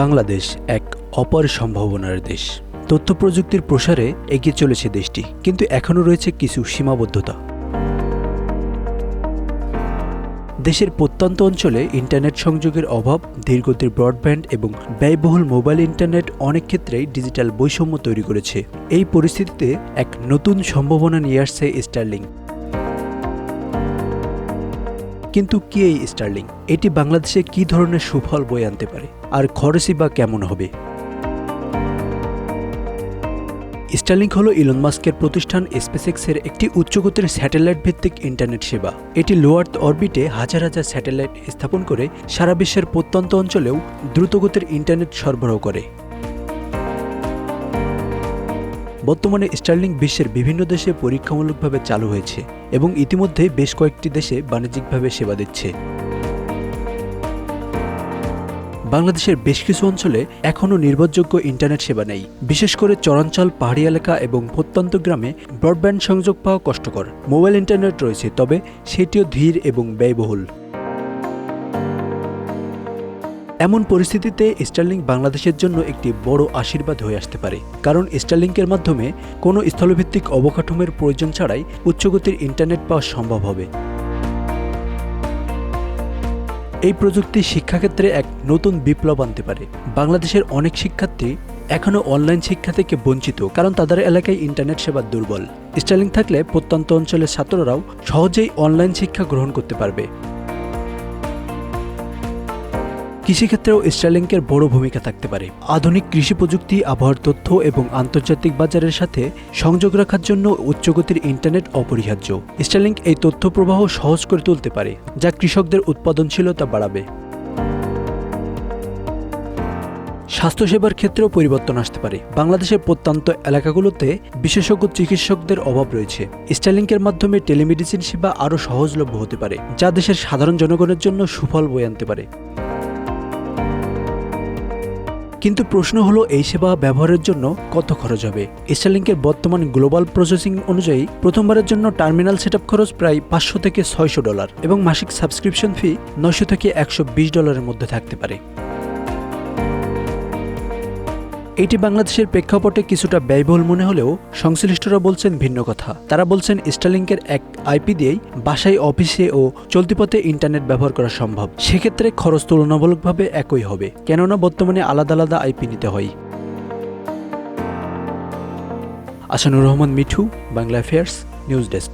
বাংলাদেশ এক অপার সম্ভাবনার দেশ। তথ্য প্রযুক্তির প্রসারে এগিয়ে চলেছে দেশটি, কিন্তু এখনও রয়েছে কিছু সীমাবদ্ধতা। দেশের প্রত্যন্ত অঞ্চলে ইন্টারনেট সংযোগের অভাব, ধীরগতির ব্রডব্যান্ড এবং ব্যয়বহুল মোবাইল ইন্টারনেট অনেক ক্ষেত্রেই ডিজিটাল বৈষম্য তৈরি করেছে। এই পরিস্থিতিতে এক নতুন সম্ভাবনা নিয়ে আসছে স্টারলিং কিন্তু কি এই স্টারলিং? এটি বাংলাদেশে কি ধরনের সুফল বয়ে আনতে পারে? আর খরচই বা কেমন হবে? স্টারলিংক হল ইলন মাস্কের প্রতিষ্ঠান স্পেসএক্সের একটি উচ্চগতির স্যাটেলাইট ভিত্তিক ইন্টারনেট সেবা। এটি লো আর্থ অরবিটে হাজার হাজার স্যাটেলাইট স্থাপন করে সারা বিশ্বের প্রত্যন্ত অঞ্চলেও দ্রুতগতির ইন্টারনেট সরবরাহ করে। বর্তমানে স্টারলিং বিশ্বের বিভিন্ন দেশে পরীক্ষামূলকভাবে চালু হয়েছে এবং ইতিমধ্যে বেশ কয়েকটি দেশে বাণিজ্যিকভাবে সেবা দিচ্ছে। বাংলাদেশের বেশ কিছু অঞ্চলে এখনও নির্ভরযোগ্য ইন্টারনেট সেবা নেই। বিশেষ করে চরাঞ্চল, পাহাড়ি এলাকা এবং প্রত্যন্ত গ্রামে ব্রডব্যান্ড সংযোগ পাওয়া কষ্টকর। মোবাইল ইন্টারনেট রয়েছে, তবে সেটিও ধীর এবং ব্যয়বহুল। এমন পরিস্থিতিতে স্টারলিংক বাংলাদেশের জন্য একটি বড় আশীর্বাদ হয়ে আসতে পারে, কারণ স্টারলিংকের মাধ্যমে কোনো স্থলভিত্তিক অবকাঠামোর প্রয়োজন ছাড়াই উচ্চগতির ইন্টারনেট পাওয়া সম্ভব হবে। এই প্রযুক্তি শিক্ষাক্ষেত্রে এক নতুন বিপ্লব আনতে পারে। বাংলাদেশের অনেক শিক্ষার্থী এখনও অনলাইন শিক্ষা থেকে বঞ্চিত, কারণ তাদের এলাকায় ইন্টারনেট সেবা দুর্বল। স্টারলিং থাকলে প্রত্যন্ত অঞ্চলের ছাত্ররাও সহজেই অনলাইন শিক্ষা গ্রহণ করতে পারবে। কৃষিক্ষেত্রেও স্টারলিংকের বড় ভূমিকা থাকতে পারে। আধুনিক কৃষি প্রযুক্তি, আবহাওয়ার তথ্য এবং আন্তর্জাতিক বাজারের সাথে সংযোগ রাখার জন্য উচ্চগতির ইন্টারনেট অপরিহার্য। স্টারলিংক এই তথ্য প্রবাহ সহজ করে তুলতে পারে, যা কৃষকদের উৎপাদনশীলতা বাড়াবে। স্বাস্থ্যসেবার ক্ষেত্রেও পরিবর্তন আসতে পারে। বাংলাদেশের প্রত্যন্ত এলাকাগুলোতে বিশেষজ্ঞ চিকিৎসকদের অভাব রয়েছে। স্টারলিংকের মাধ্যমে টেলিমেডিসিন সেবা আরও সহজলভ্য হতে পারে, যা দেশের সাধারণ জনগণের জন্য সুফল বয়ে আনতে পারে। কিন্তু প্রশ্ন হলো, এই সেবা ব্যবহারের জন্য কত খরচ হবে? স্টারলিংকের বর্তমান গ্লোবাল প্রসেসিং অনুযায়ী প্রথমবারের জন্য টার্মিনাল সেটআপ খরচ প্রায় পাঁচশো থেকে ছয়শো ডলার এবং মাসিক সাবস্ক্রিপশন ফি নয়শো থেকে একশো বিশ ডলারের মধ্যে থাকতে পারে। এটি বাংলাদেশের প্রেক্ষাপটে কিছুটা ব্যয়বহুল মনে হলেও সংশ্লিষ্টরা বলছেন ভিন্ন কথা। তারা বলছেন স্টারলিংকের এক আইপি দিয়েই বাসায়, অফিসে ও চলতি পথে ইন্টারনেট ব্যবহার করা সম্ভব। সেক্ষেত্রে খরচ তুলনামূলকভাবে একই হবে। কেননা বর্তমানে আলাদা আলাদা আইপি নিতে হয়। Asanur Rahman, Mithu, Bangla affairs news desk